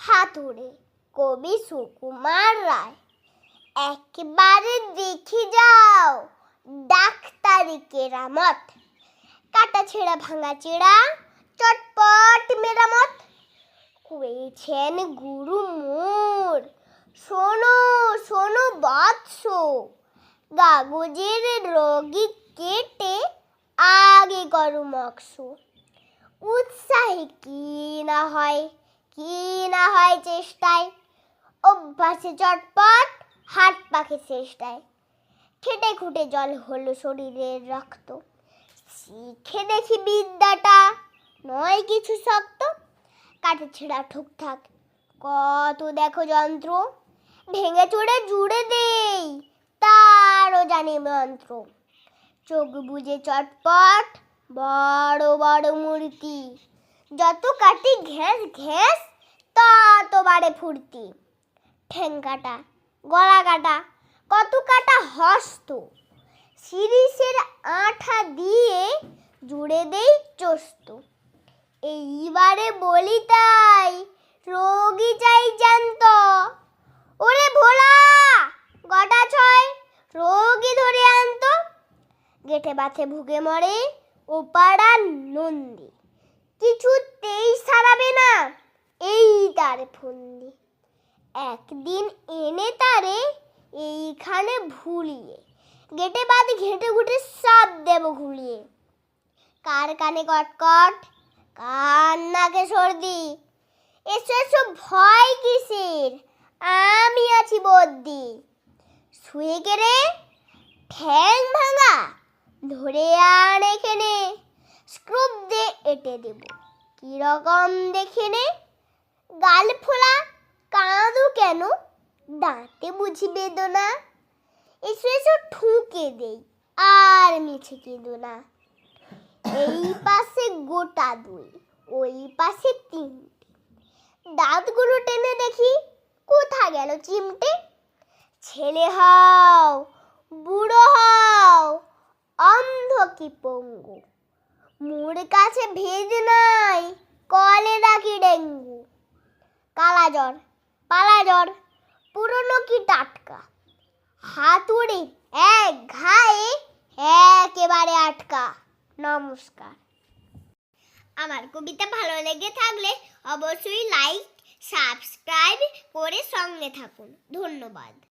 হাতুড়ে কবি সুকুমার রায়, একবারে দেখে যাও ডাক্তারি কেরামত কাটা ছেঁড়া, ভাঙা চেড়া চটপট মেরামত। করেছেন গুরু মোর, শোনো শোনো বৎস। কাগজের রোগী কেটে আগে করো মক্স উৎসাহে কি না হয় কি না হয় চেষ্টায়। অভ্যাসে চটপট হাত পাখে চেষ্টায়। খেটে খুঁটে জল হলো শরীরের রক্ত। শিখে দেখি বিদ্যাটা, নয় কিছু শক্ত। কাঠে ছেঁড়া ঠুকঠাক। কত দেখো যন্ত্র, ভেঙে চড়ে জুড়ে দেই, তারও জানি মন্ত্র। চোখ বুঝে চটপট বড় বড় মূর্তি। যত কাটি ঘ্যাস ঘ্যাস তত বাড়ে ফুর্তি। ঠ্যাং কাটা, গলা কাটা, কত কাটা হস্ত। শিরিষের আঠা দিয়ে জুড়ে দেই চস্ত। এইবারে বলি তাই, রোগী চাই জানত ওরে ভোলা, গটা ছয়, রোগী ধরে আনতো। গেটে বাথে ভুগে মরে, ও পাড়ার নন্দী। কিছুতেই সারাবে না। এই তার ফন্দি। একদিন এনে তারে এইখানে ভুলিয়ে, গেটে বাদ ঘেটে ঘুটে সব দেব ঘুলিয়ে। কার কানে কটকট, কার নাকে সর্দি? এসো এসো, ভয় কিসের? আমি আছি বদ্দি শুয়ে গেলে ঠ্যাং ভাঙা, ধরে আন এখানে। স্ক্রুপ দিয়ে এঁটে দেব। কীরকম দেখে নে। গাল ফোলা কাঁদু কেন? দাঁতে বুঝি বেদনা। এসো এসো, ঠুকে দেই, আর মিছে কেঁদো না। এই পাশে গোটা দুই, ওই পাশে তিনটে। দাঁতগুলো টেনে দেখি কোথা গেল চিমটে? ছেলে হও, বুড়ো হও, অন্ধ কি পঙ্গু? মোর কাছে ভেদ নাই কলে নাকি ডেঙ্গু? কালা জ্বর পালা জ্বর পুরনো কি টাটকা? হাতুড়ি এক ঘায়ে একেবারে আটকা। নমস্কার। আমার কবিতা ভালো লেগে থাকলে অবশ্যই লাইক সাবস্ক্রাইব করে সঙ্গে থাকুন। ধন্যবাদ।